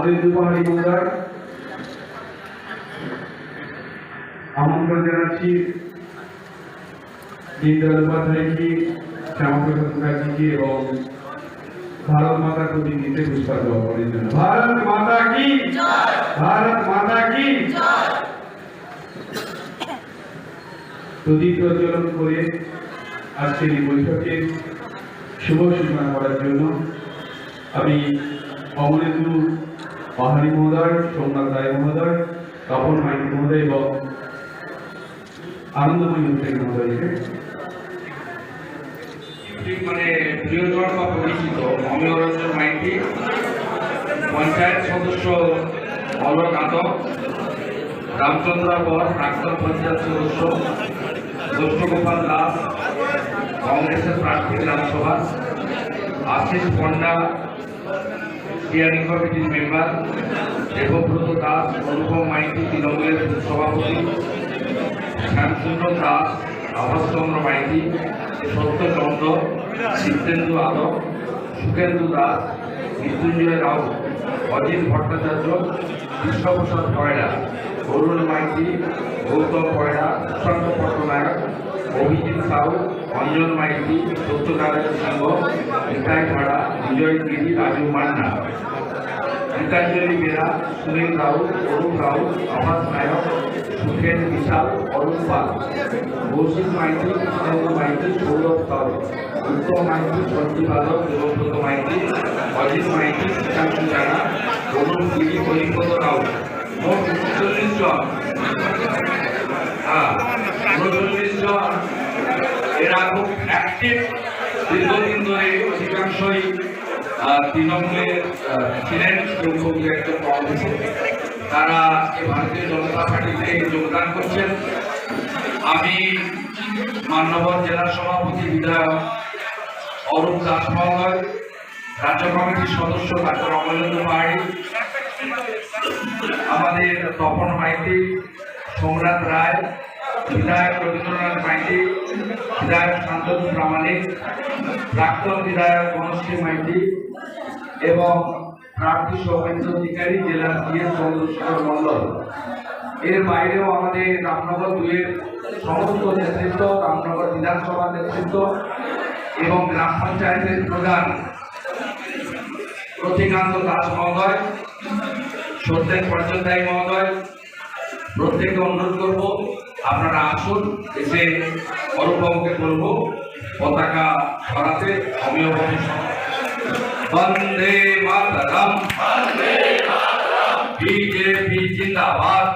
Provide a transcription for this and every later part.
অমরেন্দ্র পাহাড়ি মহোদয় আমন্ত্রণ জানাচ্ছি দীনদয়াল উপাধ্যায়জি শ্যামাপ্রসাদ মুখার্জিকে এবং ভারত মাতার প্রতিনিধিতে পুষ্পার্ঘ করার জন্য ভারত মাতা কি? ভারত মাতা কি? প্রদীপ প্রজ্বলন করে আজকের এই বৈঠকের শুভ সূচনা করার জন্য আমি অমরেন্দু পাহাড়ি মহোদয়, সোমনাথ রায় মহোদয় তপন মাইতি মহোদয় এবং আনন্দময়ী হোসেন মহোদয়কে মানে প্রিয়জন বা পরিচিত অমিয় রঞ্জন মাইতি, পঞ্চায়েত সদস্য অলোক আদক রামচন্দ্র বর প্রাক্তন পঞ্চায়েত সদস্য গোষ্ঠগোপাল দাস, কংগ্রেসের প্রার্থী বিধানসভা আশিস পণ্ডা স্টিয়ারিং কমিটির মেম্বার দেবব্রত দাস, অনুপম মাইতি, তৃণমূলের সভাপতি শ্যামসুন্দর দাস আভাসচন্দ্র মাইতি, সত্যচন্দ্র শীতেন্দু আদক, সুখেন্দু দাস, মৃত্যুঞ্জয় রাও অজিত ভট্টাচার্য কৃষ্ণপ্রসাদ পয়রা অরুণ মাইতি, গৌতম পয়রা সুশান্ত পট্টনায়ক অভিজিৎ সাউ অঞ্জন মাইতি সত্যনারায়ণ সিংহ নিতাই ভাড়া, বিজয় গিরি রাজু মান্না। গীতাঞ্জলি বেরা, সুনীল রাউত অরুণ রাউত, আভাস নায়ক, সুখেন বিশাল অরুণ পাল। কৌশিক মাইতি কৃষ্ণেন্দু মাইতি, সৌরভ সাউ উত্তম মাইতি সঞ্জীব আদক দেবব্রত মাইতি, অজিত মাইতি শ্রীকান্ত জানা অরুণ গিরি কলিপদ রাউত। মোট উনচল্লিশ জন। হ্যাঁ উনচল্লিশ জন এরা খুব অ্যাক্টিভ দীর্ঘদিন ধরে অধিকাংশই আহ, তৃণমূলের ছিলেন তারা ভারতীয় জনতা পার্টিতে যোগদান করছেন। আমি মান্যবর জেলা সভাপতি বিধায়ক অরূপ দাস মহোদয় রাজ্য কমিটির সদস্য ডাক্তার অমলেন্দ্র পাহাড়ি আমাদের তপন মাইতি সোমনাথ রায় বিধায়ক রবীন্দ্রনাথ মাইতি বিধায়ক শান্তনু প্রামাণিক, প্রাক্তন বিধায়ক বনশ্রী মাইতি এবং প্রার্থী সৌমেন্দ্র অধিকারী জেলার সিএস চন্দ্রশেখর মন্ডল এর বাইরেও আমাদের রামনগর দুয়ের সমস্ত নেতৃত্ব, রামনগর বিধানসভা নেতৃত্ব এবং গ্রাম পঞ্চায়েতের প্রধান প্রতীকান্ত দাস মহোদয়, সত্যেন পর্যদায়ী মহোদয় প্রত্যেককে অনুরোধ করব আপনারা আসুন এসে অরূপবাবুকে বলবো পতাকা ছড়াতে অমিয় বন্দে মাতরম বিজেপি জিন্দাবাদ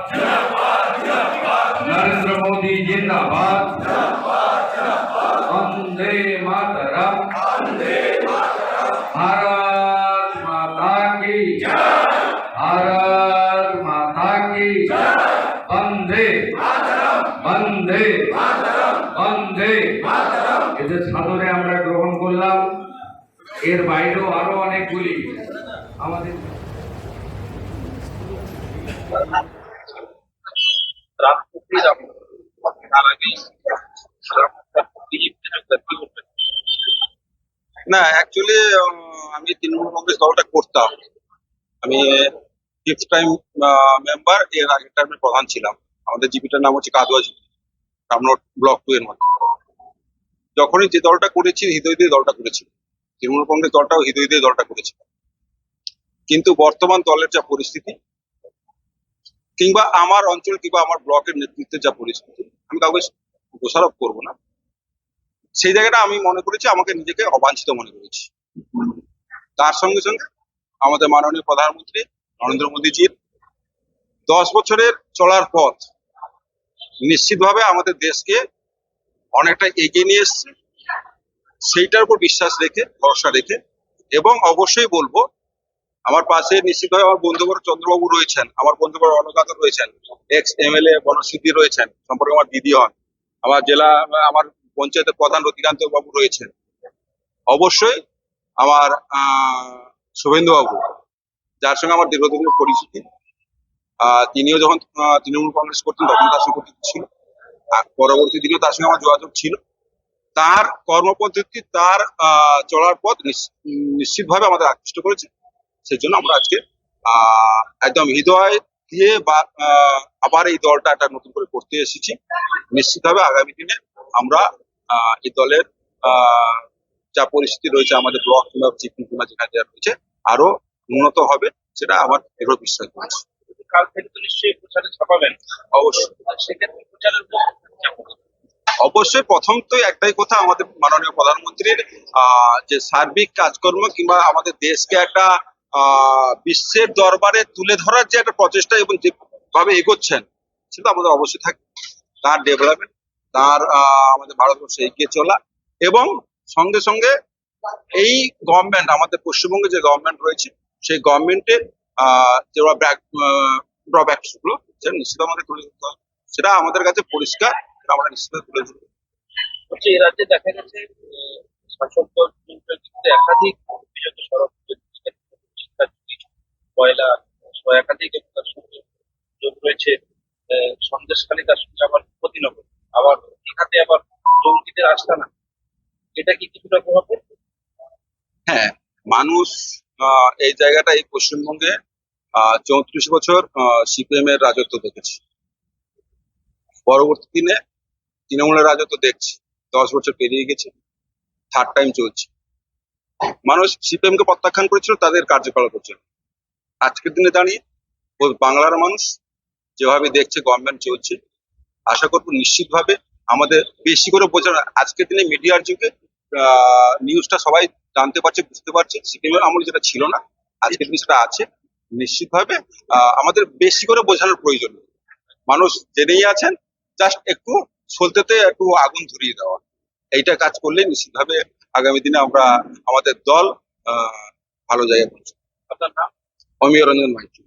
নরেন্দ্র মোদী জিন্দাবাদ বন্দে মাতরম भारत माता की भारत माता की বন্দে বন্দে বন্দে এদের সাদরে আমরা গ্রহণ করলাম এর বাইরেও আরও অনেকগুলি। আমাদের না অ্যাকচুয়ালি আমি তৃণমূল কংগ্রেস দলটা করতাম। আমি ফিফথ টাইম মেম্বার এর আগের টাইমের প্রধান ছিলাম। আমাদের জিপিটার নাম হচ্ছে কাদুয়া জিপি রামনোট ব্লক টু এর মধ্যে। যখনই যে দলটা করেছি হৃদয় দিয়ে দলটা করেছি। তৃণমূল কংগ্রেস দলটাও হৃদয় দিয়ে দলটা করেছি। কিন্তু বর্তমান দলের যা পরিস্থিতি, কিংবা আমার অঞ্চল কিংবা আমার ব্লকের নেতৃত্বের যা পরিস্থিতি, আমি কাউকে দোষারোপ করব না। সেই জায়গাটা আমি মনে করেছি, আমাকে নিজেকে অবাঞ্ছিত মনে করেছি। তার সঙ্গে সঙ্গে আমাদের মাননীয় প্রধানমন্ত্রী নরেন্দ্র মোদীজির দশ বছরের চলার পথ নিশ্চিতভাবে আমাদের দেশকে অনেকটা এগিয়ে নিয়ে এসছে। সেইটার উপর বিশ্বাস রেখে, ভরসা রেখে এবং অবশ্যই বলব, আমার পাশে নিশ্চিতভাবে আমার বন্ধুবর চন্দ্রবাবু রয়েছেন, আমার বন্ধুবর অনুগাত রয়েছেন এক্স এমএলএ বনস্মৃতি রয়েছেন, সম্পর্কে আমার দিদি হন, আমার জেলা, আমার পঞ্চায়েতের প্রধান রতিকান্ত বাবু রয়েছেন। অবশ্যই আমার, আহ শুভেন্দু বাবু যার সঙ্গে আমার দীর্ঘদিনের পরিচিতি তিনিও যখন তৃণমূল কংগ্রেস করতেন, তখন তার সঙ্গে ছিল। আর পরবর্তী দিনেও তার সঙ্গে আমার যোগাযোগ ছিল। তার কর্মপদ্ধতি, তার চলার পথ নিশ্চ- নিশ্চিতভাবে আমাদের আকৃষ্ট করেছে। সেই জন্য আমরা আজকে একদম হৃদয় দিয়ে বা আবার এই দলটা একটা নতুন করে করতে এসেছি। নিশ্চিতভাবে আগামী দিনে আমরা এই দলের যা পরিস্থিতি রয়েছে, আমাদের ব্লক কিংবা চিফ কিংবা যেখানে রয়েছে, আরও উন্নত হবে, সেটা আমার দৃঢ় বিশ্বাস রয়েছে। কাল থেকে তো নিশ্চয়ই প্রচারে ছাপাবেন অবশ্যই। অবশ্যই। প্রথম তো একটাই কথা, আমাদের মাননীয় প্রধানমন্ত্রীর যে সার্বিক কাজকর্ম কিংবা আমাদের দেশকে একটা বিশ্বের দরবারে তুলে ধরার যে একটা প্রচেষ্টা এবং যেভাবে এগোচ্ছেন, সেটা আমাদের অবশ্যই থাকবে তার ডেভেলপমেন্ট তার আমাদের ভারতবর্ষে এগিয়ে চলা এবং সঙ্গে সঙ্গে এই গভর্নমেন্ট আমাদের পশ্চিমবঙ্গে যে গভর্নমেন্ট রয়েছে, সেই গভর্নমেন্টের যে ড্রব্যাকসগুলো সেটা নিশ্চিত আমাদের তুলে ধরতে হবে। সেটা আমাদের কাছে পরিষ্কার সেটা আমরা নিশ্চিত তুলে ধরবো হচ্ছে এ রাজ্যে দেখা গেছে শাসক দল একাধিক অভিযোগ সড়ক কয়লা একাধিক যোগ রয়েছে সন্দেশখালী তার সঙ্গে আবার প্রতিনগর আবার দীঘাতে আবার জঙ্গিদের আস্তানা এটা কি কিছুটা প্রভাব পড়বে? হ্যাঁ মানুষ এই জায়গাটা এই পশ্চিমবঙ্গে চৌত্রিশ বছর সিপিএম এর রাজত্ব দেখেছি। পরবর্তী দিনে তৃণমূলের রাজত্ব দেখছি। দশ বছর পেরিয়ে গেছে থার্ড টাইম চলছে। মানুষ সিপিএম কে প্রত্যাখ্যান করেছিল, তাদের কার্যকলাপ করছে আজকের দিনে দাঁড়িয়ে বাংলার মানুষ যেভাবে দেখছে গভর্নমেন্ট চলছে, আশা করব নিশ্চিতভাবে আমাদের বেশি করে বোঝানো আজকের দিনে মিডিয়ার যুগে নিউজটা সবাই জানতে পারছে বুঝতে পারছে। সিপিএম এর আমলে যেটা ছিল না আজকের দিনে সেটা আছে নিশ্চিতভাবে আমাদের বেশি করে বোঝানোর প্রয়োজন মানুষ জেনেই আছেন জাস্ট একটু সলতেতে একটু আগুন ধরিয়ে দেওয়া। এইটা কাজ করলে নিশ্চিতভাবে আগামী দিনে আমরা আমাদের দল আহ, ভালো জায়গায় পৌঁছবে। আপনার নাম? অমিয় রঞ্জন মাইতি।